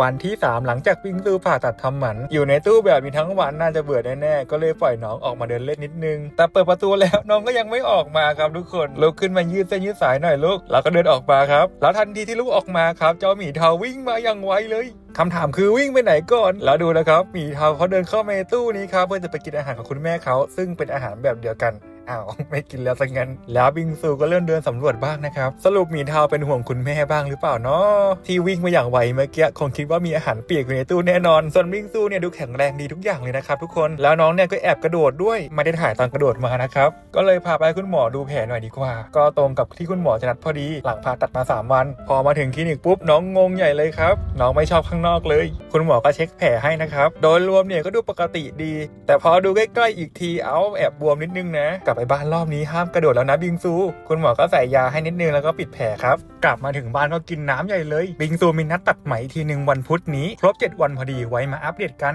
วันที่ 3 หลังจากปิงซูผ่าตัดทำหมัน อยู่ในตู้แบบนี้ทั้งวันน่าจะเบื่อแน่ๆ ก็เลยปล่อยน้องออกมาเดินเล่นนิดนึง แต่เปิดประตูแล้วน้องก็ยังไม่ออกมาครับทุกคนลุกขึ้นมายืดเส้นยืดสายหน่อยลูกแล้วก็เดินออกมาครับ แล้วทันทีที่ลูกออกมาครับ เจ้าหมีเทาวิ่งมาอย่างไวเลยคำถามคือวิ่งไปไหนก่อน แล้วดูนะครับหมีเทาเขาเดินเข้ามาในตู้นี้ครับเพื่อจะไปกินอาหารของคุณแม่เขาซึ่งเป็นอาหารแบบเดียวกัน อ้าวไม่กินแล้วสังงั้น แล้วบิงซูก็เริ่มเดินสำรวจบ้างนะครับ สรุปหมีเทาเป็นห่วงคุณแม่บ้างหรือเปล่าเนาะที่วิ่งมาอย่างไวเมื่อกี้คงคิดว่ามีอาหารเปียกอยู่ในตู้แน่นอน ส่วนบิงซูเนี่ยดูแข็งแรงดีทุกอย่างเลยนะครับทุกคนแล้วน้องเนี่ยก็แอบกระโดดด้วยไม่ได้ถ่ายตอนกระโดดมานะครับก็เลยพาไปคุณหมอดูแผลหน่อยดีกว่า ก็ตรงกับที่คุณหมอจะนัดพอดีหลังผ่าตัดมา 3 วัน พอมาถึงคลินิกปุ๊บน้องงงใหญ่เลยครับน้องไม่ชอบข้างนอกเลย คุณหมอก็เช็คแผลให้นะครับโดยรวมเนี่ยก็ดูปกติดี แต่พอดูใกล้ๆอีกทีเอาแอบบวมนิดนึงนะกลับไปบ้านรอบนี้ห้ามกระโดดแล้วนะบิงซู คุณหมอก็ใส่ยาให้นิดนึงแล้วก็ปิดแผลครับ กลับมาถึงบ้านก็กินน้ำใหญ่เลย บิงซูมีนัดตัดไหมทีหนึ่งวันพุธนี้ ครบ 7 วันพอดีไว้มาอัปเดตกัน